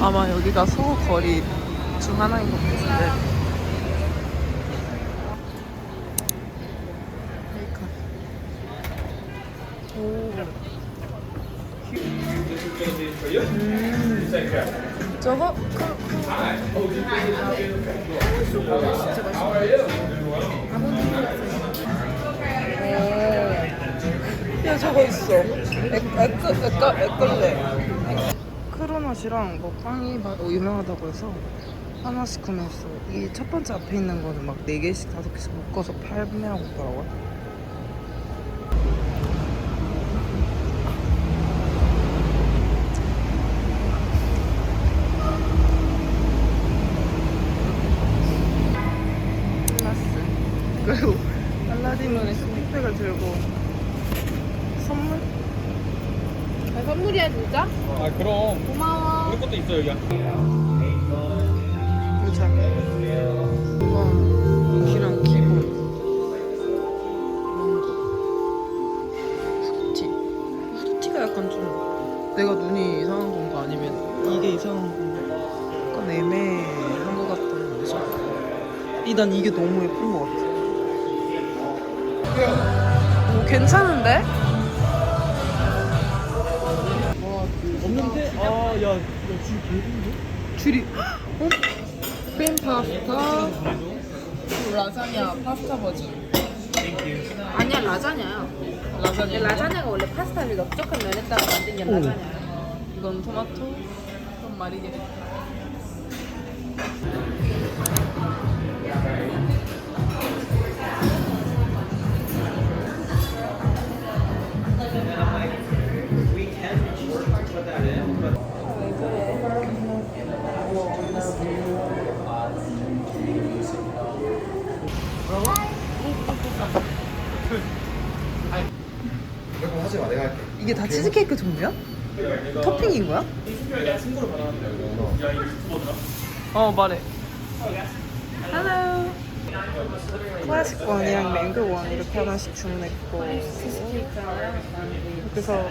아마 여기가 소호 거리 중 하나인 것 같은데. 베이컨. 오. 음. 저거 그, 오. 야 저거 있어. 에끌 에끌 에끌레. 크로넛이랑 뭐 빵이 유명하다고 해서 하나씩 구매했어. 이첫 번째 앞에 있는 거는 막네 개씩 다섯 개씩 묶어서 판매하고 있더라고요. 그리고 알라딘은 스틱백을 들고 선물? 아, 선물이야 진짜? 아 그럼 고마워. 우리 것도 있어 여기 보자. 와, 기랑 기본. 후티. 후티가 약간 좀 내가 눈이 이상한 건가 아니면 이게 이상한 건가? 약간 애매한 것 같다는 거죠. 이난 이게 너무 예쁜 것 같아. 오, 괜찮은데? 줄이 어? 크림 파스타 라자냐 파스타 버전. 아니야 라자냐야. 라자냐. 라자냐가 원래 파스타를 넓적한 면에다가 만든 게 라자냐야. 이건 토마토 이건 마리게리 이거 하지 마 내가 할게. 이게 다 치즈케이크 종류야? 토핑인 거야? 어? 말해. 헬로 클래식 원이랑 맹고 원 이렇게 하나씩 주문했고 그래서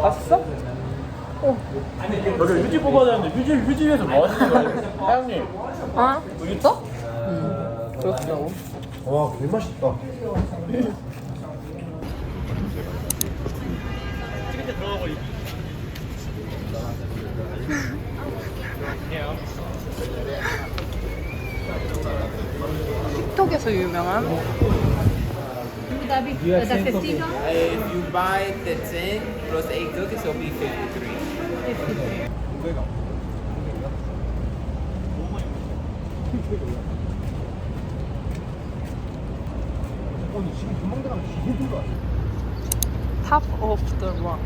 봤어? 여기 휴지 뽑아야 되는데 휴지 휴지에서 뭐 하시는 거예요? 사장님 아? 있어? 응 그렇더라고 와 개맛있다 틱톡에서 유명한 Dabi, da Festina. If you buy the 10 plus 8 cookies, it'll be 53. Top of the rock.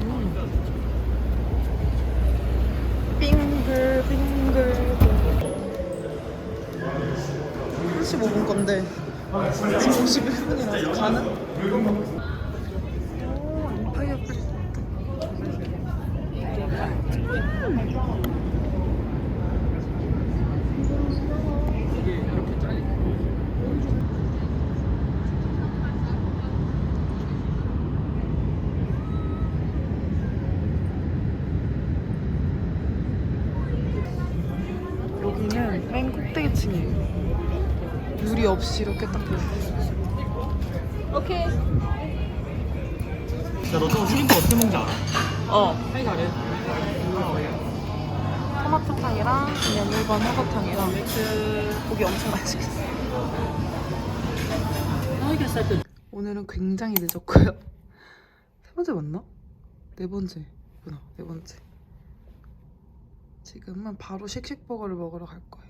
빙 35분 건데 지금 51분이라서 가는? 여기는 맨 꼭대기층이에요. 유리 없이 이렇게 딱. 오케이. 야너 저거 튀김밥 어떻게 먹는지 알아? 어. 빨리 잘해 토마토탕이랑 그냥 일반 허거탕이랑 고기 엄청 맛있겠어. 오늘은 굉장히 늦었고요. 세 번째 맞나? 네 번째구나. 네 번째. 지금은 바로 쉑쉑버거를 먹으러 갈 거예요.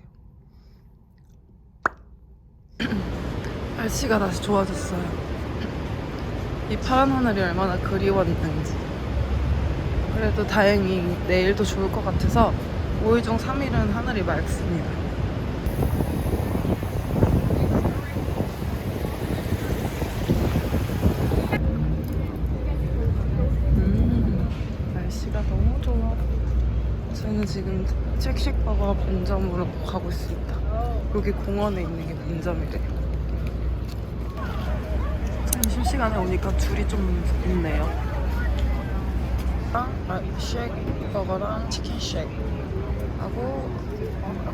날씨가 다시 좋아졌어요. 이 파란 하늘이 얼마나 그리웠는지. 그래도 다행히 내일도 좋을 것 같아서 5일 중 3일은 하늘이 맑습니다. 음, 날씨가 너무 좋아. 저는 지금 쉑쉑버거 본점으로 가고 있습니다. 여기 공원에 있는 게 본점이래요. 점심시간에 오니까 줄이 좀 있네요. 아, 쉐이크 버거랑 치킨 쉐이크 하고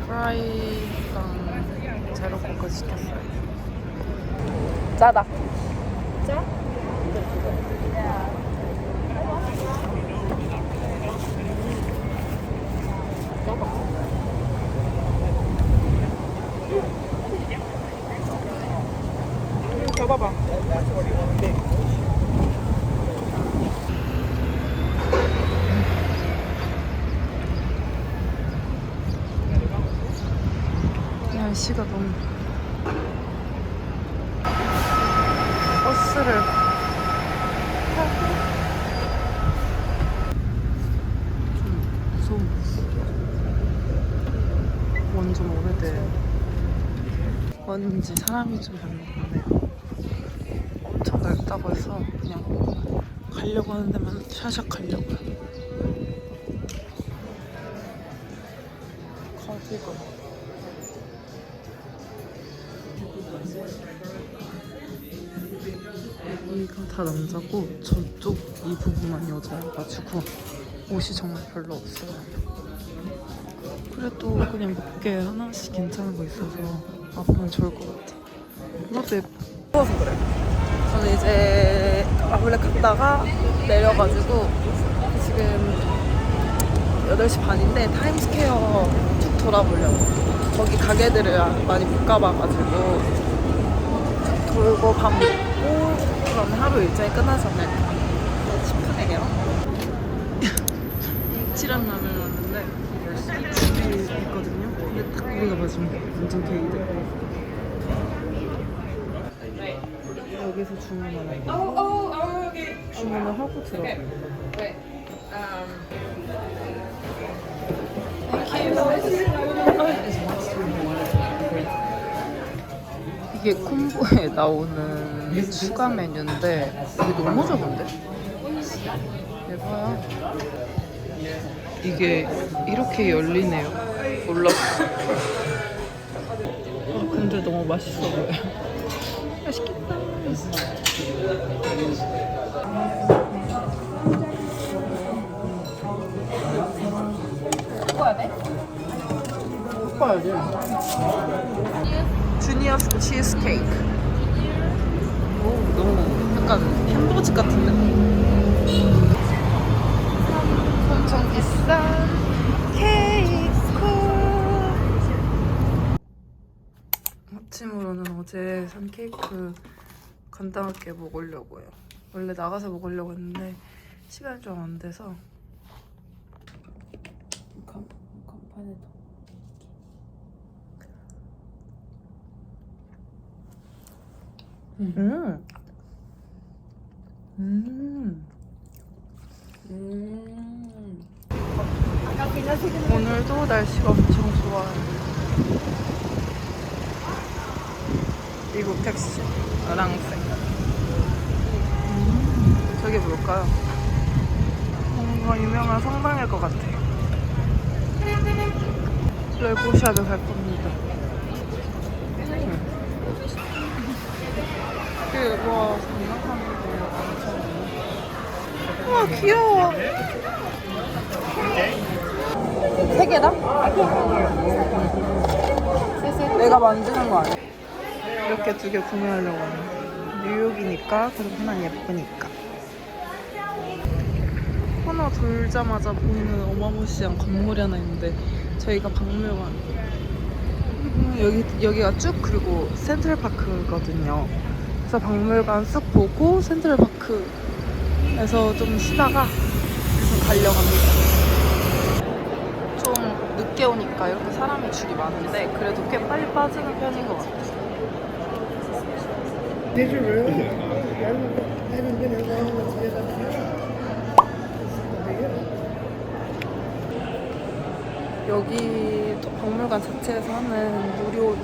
프라이랑 제로 코크 시켰어요. 짜다. 짜? 잡아 봐. 날씨가 너무. 버스를. 타고 좀 무서운 버스 완전 오래돼. 뭔지 사람이 좀 별로 없네요 엄청 넓다고 해서 그냥 가려고 하는 데만 샤샥 가려고요 가지고 여기가 다 남자고 저쪽 이 부분만 여자여가지고 옷이 정말 별로 없어요. 그래도 그냥 몇 개 하나씩 괜찮은 거 있어서 앞으로는 좋을 것 같아. 이것도 예뻐서 그래. 저는 이제 아 원래 갔다가 내려가지고 지금 8시 반인데 타임스퀘어 쭉 돌아보려고. 거기 가게들을 많이 못 가봐가지고 쭉 돌고 밥 먹고 그러면 하루 일정이 끝나지 않을까 싶으네요. 칠한 라면 왔는데 줄이 있거든요. 근데 딱 우리가 맞으면 완전 개이득 여기서 주문하는 거 주문을 하고 들어 이게 콤보에 나오는 추가 메뉴인데 이게 너무 좋은데? 대박. 이게 이렇게 열리네요. 몰랐어 아 근데 너무 맛있어 보여 주니어스 치즈 케이크. 오 너무 약간 햄버거집 같은데 엄청 비싼 케이크. 아침으로는 어제 산 케이크 간단하게 먹으려고요 원래 나가서 먹으려고 했는데 시간이 좀 안 돼서 간, 간판에 넣어 음. 음. 음. 오늘도 날씨가 엄청 좋아요. 미국 택시, 랑생. 음. 저게 뭘까요? 뭔가 유명한 성당일 것 같아요. 레고샵에 갈 겁니다. 그뭐 장난감도 엄청 우와 귀여워 세 개다? 내가 만드는 거 아니야? 이렇게 두 개 구매하려고 하는 뉴욕이니까 그리고 하나 예쁘니까 돌자마자 보이는 어마무시한 건물이 하나 있는데 저희가 박물관 음, 여기 여기가 쭉 그리고 센트럴파크거든요. 그래서 박물관 쓱 보고 센트럴파크에서 좀 쉬다가 가려고 합니다. 좀 늦게 오니까 이렇게 사람이 줄이 많은데 그래도 꽤 빨리 빠지는 편인 것 같아요. Did you really? I haven't been here long here. 여기 또 박물관 자체에서 하는 무료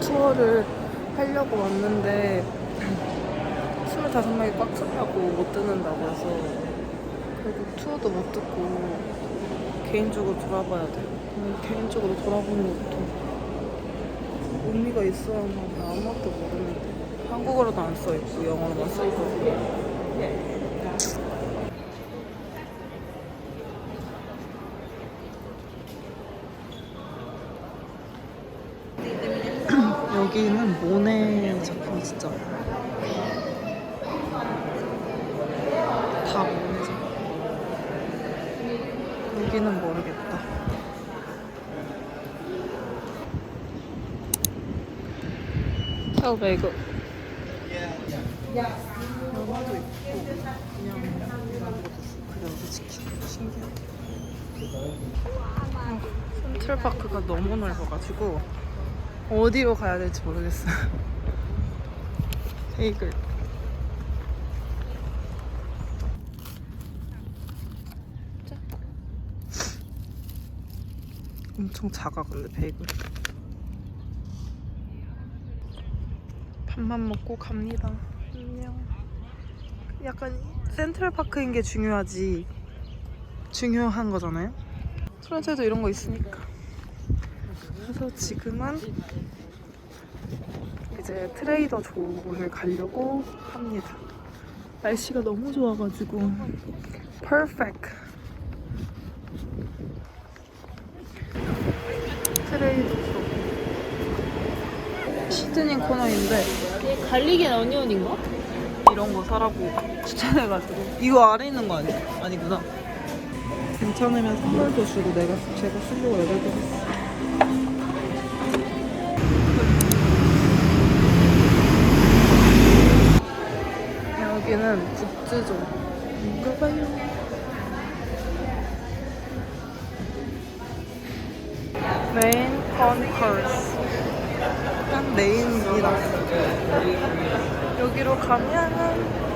투어를 하려고 왔는데 25명이 꽉 찼다고 못 듣는다고 해서 결국 투어도 못 듣고 개인적으로 돌아봐야 돼요. 음, 개인적으로 돌아보는 것도 의미가 있어야 하나 아무것도 모르는데 한국어로도 안 써있고 영어로만 써있고 여기는 모네 작품 진짜. 다 모네 작품. 여기는 모르겠다. 헬베이글 영화도 있고 그냥 그려서 치킨 신기해 센트럴파크가 너무 넓어가지고 어디로 가야 될지 모르겠어요. 베이글 짠. 엄청 작아 근데 베이글 밥만 먹고 갑니다. 안녕. 약간 센트럴파크인 게 중요하지. 중요한 거잖아요. 토론토에도 이런 거 있으니까 그래서 지금은 이제 트레이더 조를 가려고 합니다. 날씨가 너무 좋아가지고. 퍼펙트 트레이더 조 시드닝 코너인데 갈릭 앤 어니언인가? 이런 거 사라고 추천해가지고. 이거 아래 있는 거 아니야? 아니구나. 괜찮으면 선물도 주고 내가 제가 쓰려고 여덟 개 샀어 여기는 굿즈죠 이거 봐요 메인 컨커스 한 메인이라 여기로 가면은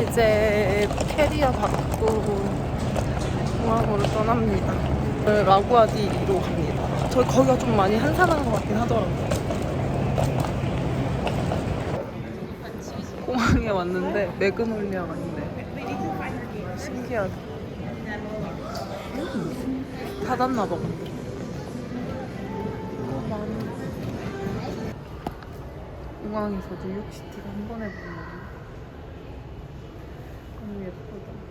이제 캐리어 받고 공항으로 떠납니다. 네, 라구아디로 갑니다. 저 거기가 좀 많이 한산한 것 같긴 하더라고요. 공항에 왔는데 매그놀리아가 있네. 신기하다. 음, 닫았나 봐. 공항에서 뉴욕시티를 한 번에 보는 너무 예쁘다.